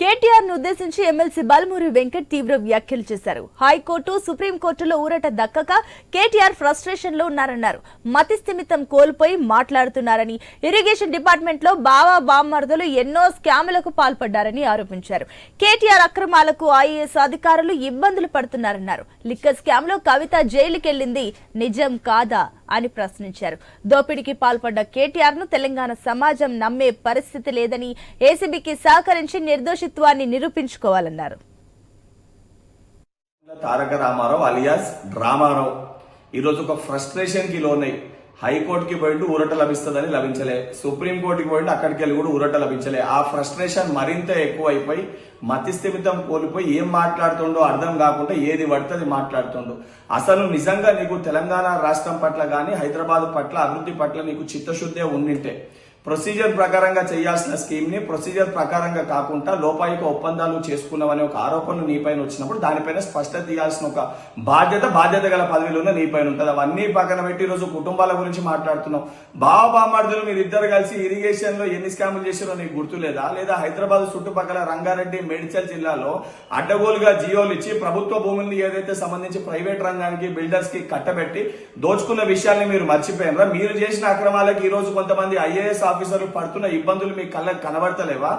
కేటీఆర్ను ఉద్దేశించి ఎమ్మెల్సీ బల్మూరి వెంకట్ తీవ్ర వ్యాఖ్యలు చేశారు. హైకోర్టు సుప్రీంకోర్టులో ఊరట దక్కక కేటీఆర్ ఫ్రస్ట్రేషన్లో ఉన్నారన్నారు. మతిస్థిమితం కోల్పోయి మాట్లాడుతున్నారని ఇరిగేషన్ డిపార్ట్మెంట్లో బావా బామ్మర్దులు ఎన్నో స్కాములకు పాల్పడ్డారని ఆరోపించారు. కేటీఆర్ అక్రమాలకు ఐఏఎస్ అధికారులు ఇబ్బందులు పడుతున్నారన్నారు. లిక్కర్ స్కామ్లో కవిత జైలుకెళ్ళింది నిజం కాదా? అని ప్రశ్నించారు. దోపిడీకి పాల్పడ్డ కేటీఆర్ను తెలంగాణ సమాజం నమ్మే పరిస్థితి లేదని ఏసీబీకి సహకరించి నిర్దోషిత్వాన్ని నిరూపించుకోవాలన్నారు. తారక రామారావు అలియాస్ రామారావు. ఈరోజు ఒక ఫ్రస్ట్రేషన్కి లోనై హైకోర్టుకి పోయిండు ఊరట లభిస్తుందని లభించలే. సుప్రీం కోర్టుకి పోయిండు అక్కడికి వెళ్ళి కూడా ఊరట లభించలే. ఆ ఫ్రస్ట్రేషన్ మరింత ఎక్కువ అయిపోయి మతి స్థిమితం కోల్పోయి ఏం మాట్లాడుతుండో అర్థం కాకుండా ఏది పడితే అది మాట్లాడుతుండు. అసలు నిజంగా నీకు తెలంగాణ రాష్ట్రం పట్ల కానీ హైదరాబాద్ పట్ల అభివృద్ధి పట్ల నీకు చిత్తశుద్ధే ఉండింటే ప్రొసీజర్ ప్రకారంగా చేయాల్సిన స్కీమ్ని ప్రొసీజర్ ప్రకారంగా కాకుండా లోపాయిక ఒప్పందాలు చేసుకున్నామనే ఒక ఆరోపణలు నీపైన వచ్చినప్పుడు దానిపైన స్పష్టత తీయాల్సిన ఒక బాధ్యత బాధ్యత గల పదవిలో నీపైన ఉంటుంది. అవన్నీ పక్కన పెట్టి ఈరోజు కుటుంబాల గురించి మాట్లాడుతున్నాం. బావ బామార్దులు మీరు ఇద్దరు కలిసి ఇరిగేషన్లో ఎన్ని స్కాములు చేసారో నీకు గుర్తులేదా? లేదా హైదరాబాద్ చుట్టుపక్కల రంగారెడ్డి మేడ్చల్ జిల్లాలో అడ్డగోలుగా జియోలు ఇచ్చి ప్రభుత్వ భూముల్ని ఏదైతే సంబంధించి ప్రైవేట్ రంగానికి బిల్డర్స్కి కట్టబెట్టి దోచుకున్న విషయాల్ని మీరు మర్చిపోయినరా? మీరు చేసిన అక్రమాలకి ఈ రోజు కొంతమంది ఐఏఎస్ ఆఫీసర్లు పడుతున్న ఇబ్బందులు మీ కళ్ళకు కనబడతలేవా?